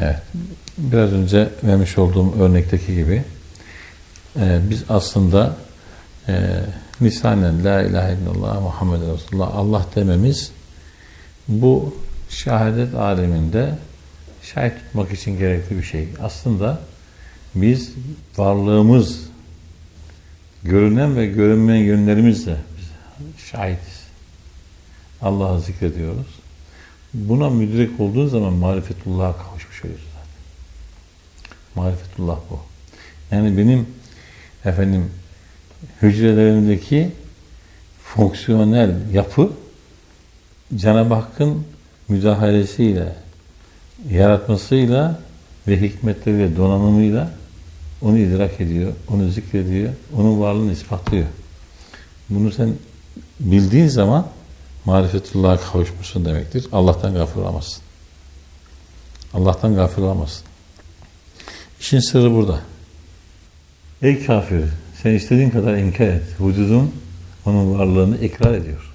Evet. Biraz önce vermiş olduğum örnekteki gibi e, biz aslında e, lisanen la ilahe illallah Muhammed Resulullah Allah dememiz bu şehadet aleminde şahit tutmak için gerekli bir şey. Aslında biz varlığımız görünen ve görünmeyen yönlerimizle biz şahitiz. Allah'ı zikrediyoruz. Buna müdrik olduğun zaman marifetullah'a kavuşmuş oluyorsun zaten. Marifetullah bu. Yani benim efendim hücrelerimdeki fonksiyonel yapı Cenab-ı Hakk'ın müdahalesiyle, yaratmasıyla ve hikmetleriyle, donanımıyla onu idrak ediyor, onu zikrediyor, onun varlığını ispatlıyor. Bunu sen bildiğin zaman marifetullah'a kavuşmuşsun demektir. Allah'tan gafil olamazsın. Allah'tan gafil olamazsın. İşin sırrı burada. Ey kafir, sen istediğin kadar inkar et. Vücudun onun varlığını ikrar ediyor.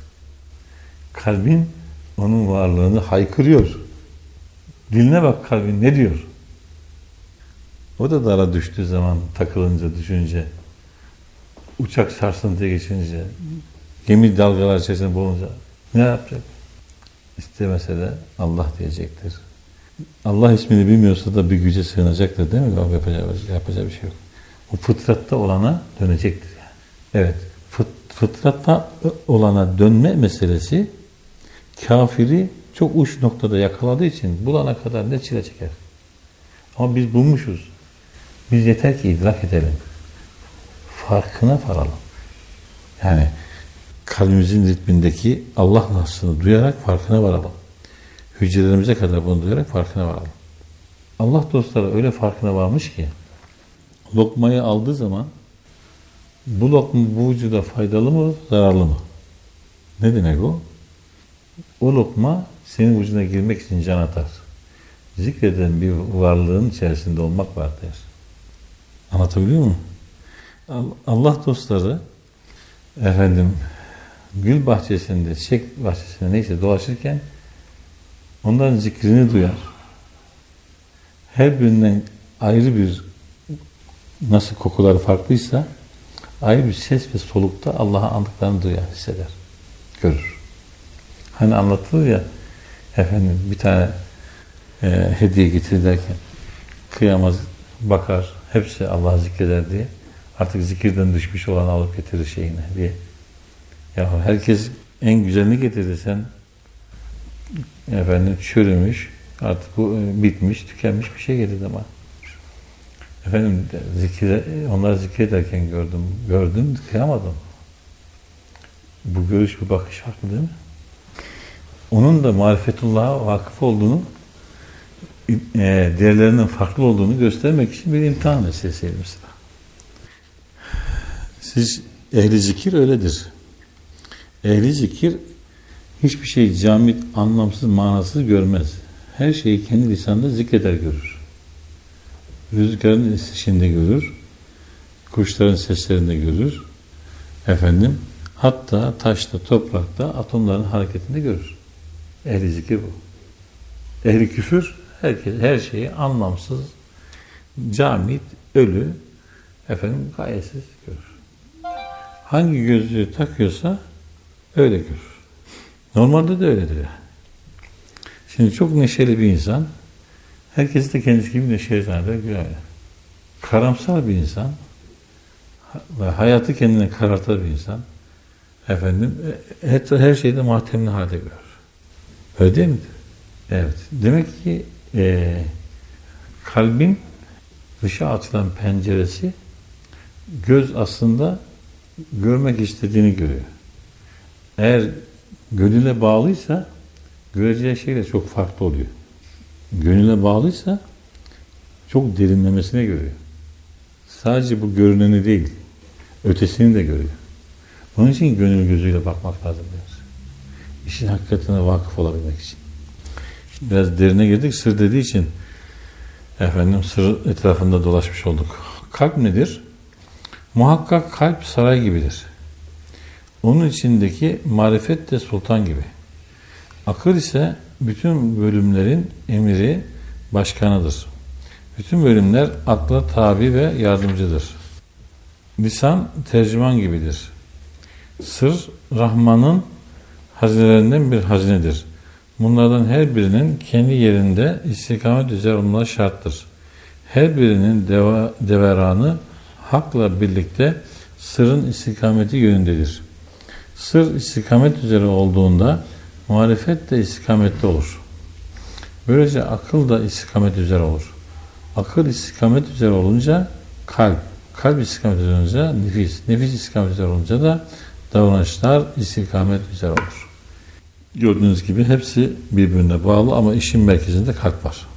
Kalbin onun varlığını haykırıyor. Diline bak kalbin ne diyor? O da dara düştüğü zaman takılınca, düşünce, uçak sarsıntıya geçince, gemi dalgalar içerisinde boğulunca ne yapacak? İstemese de Allah diyecektir. Allah ismini bilmiyorsa da bir güce sığınacaktır değil mi? Yapacağı, yapacağı bir şey yok. O fıtratta olana dönecektir yani. Evet, fıt, fıtratta olana dönme meselesi kafiri çok uç noktada yakaladığı için bulana kadar ne çile çeker. Ama biz bulmuşuz. Biz yeter ki idrak edelim. Farkına varalım. Yani kalbimizin ritmindeki Allah lafzını duyarak farkına varalım. Hücrelerimize kadar bunu duyarak farkına varalım. Allah dostları öyle farkına varmış ki lokmayı aldığı zaman bu lokma bu vücuda faydalı mı, zararlı mı? Ne demek o? O lokma senin vücuduna girmek için can atar. Zikreden bir varlığın içerisinde olmak var der. Anlatabiliyor muyum? Allah dostları efendim gül bahçesinde, çiçek bahçesinde neyse dolaşırken onların zikrini duyar. Her birinden ayrı bir nasıl kokuları farklıysa ayrı bir ses ve solukta Allah'a andıklarını duyar, hisseder, görür. Hani anlatılır ya efendim bir tane e, hediye getir derken kıyamaz, bakar, hepsi Allah'ı zikreder diye artık zikirden düşmüş olan alıp getirir şeyini diye. Ya herkes en güzelini getirdi sen efendim çürümüş artık bu e, bitmiş, tükenmiş bir şey getirdi ama efendim zikir, onlar zikrederken gördüm, gördüm, kıyamadım. Bu görüş, bu bakış farklı değil mi? Onun da marifetullah'a vakıf olduğunu e, değerlerinin farklı olduğunu göstermek için bir imtihan meselesiydi mesela. Siz ehli zikir öyledir. Ehli zikir hiçbir şey camit, anlamsız, manasız görmez. Her şeyi kendi lisanında zikreder görür. Rüzgarın esişinde görür. Kuşların seslerinde görür. Efendim, hatta taşta, toprakta atomların hareketinde görür. Ehli zikir bu. Ehli küfür herkes her şeyi anlamsız, camit, ölü, efendim gayetsiz görür. Hangi gözlüğü takıyorsa öyle görür. Normalde de öyledir. Şimdi çok neşeli bir insan, herkesi de kendisi gibi neşeli zanneder, güler. Karamsar bir insan hayatı kendine karartan bir insan, efendim, her, her şeyde matemli halde görür. Öyle değil mi? Evet. Demek ki e, kalbin dışa açılan penceresi göz aslında görmek istediğini görüyor. Eğer gönüle bağlıysa göreceği şey de çok farklı oluyor. Gönüle bağlıysa çok derinlemesine görüyor. Sadece bu görüneni değil, ötesini de görüyor. Onun için gönül gözüyle bakmak lazım biraz. İşin hakikatine vakıf olabilmek için. Biraz derine girdik, sır dediği için efendim sır etrafında dolaşmış olduk. Kalp nedir? Muhakkak kalp saray gibidir. Onun içindeki marifet de sultan gibi. Akıl ise bütün bölümlerin emiri başkanıdır. Bütün bölümler akla tabi ve yardımcıdır. Lisan tercüman gibidir. Sır Rahman'ın hazinelerinden bir hazinedir. Bunlardan her birinin kendi yerinde istikamet üzere olmaları şarttır. Her birinin deva, deveranı hakla birlikte sırrın istikameti yönündedir. Sır istikamet üzere olduğunda muhalefet de istikamette olur. Böylece akıl da istikamet üzere olur. Akıl istikamet üzere olunca kalp, kalp istikamet üzere olunca nefis, nefis istikamet üzere olunca da davranışlar istikamet üzere olur. Gördüğünüz gibi hepsi birbirine bağlı ama işin merkezinde kalp var.